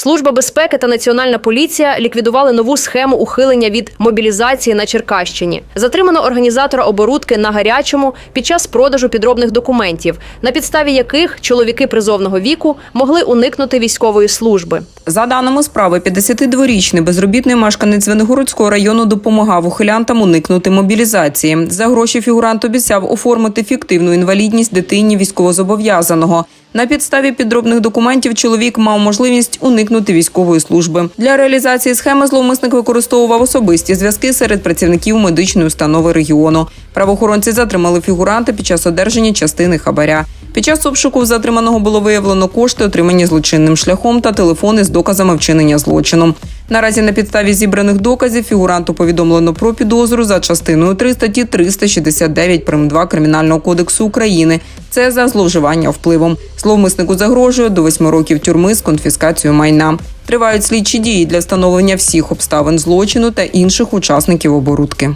Служба безпеки та національна поліція ліквідували нову схему ухилення від мобілізації на Черкащині. Затримано організатора оборудки на гарячому під час продажу підробних документів, на підставі яких чоловіки призовного віку могли уникнути військової служби. За даними справи, 52-річний безробітний мешканець Венегородського району допомагав ухилянтам уникнути мобілізації. За гроші фігурант обіцяв оформити фіктивну інвалідність дитині військовозобов'язаного. На підставі підробних документів чоловік мав можливість уникнути військової служби. Для реалізації схеми зловмисник використовував особисті зв'язки серед працівників медичної установи регіону. Правоохоронці затримали фігуранта під час одержання частини хабаря. Під час обшуку затриманого було виявлено кошти, отримані злочинним шляхом, та телефони з доказами вчинення злочину. Наразі на підставі зібраних доказів фігуранту повідомлено про підозру за частиною 3 статті 369 прим. 2 Кримінального кодексу України. Це за зловживання впливом. Зловмиснику загрожує до восьми років тюрми з конфіскацією майна. Тривають слідчі дії для встановлення всіх обставин злочину та інших учасників оборудки.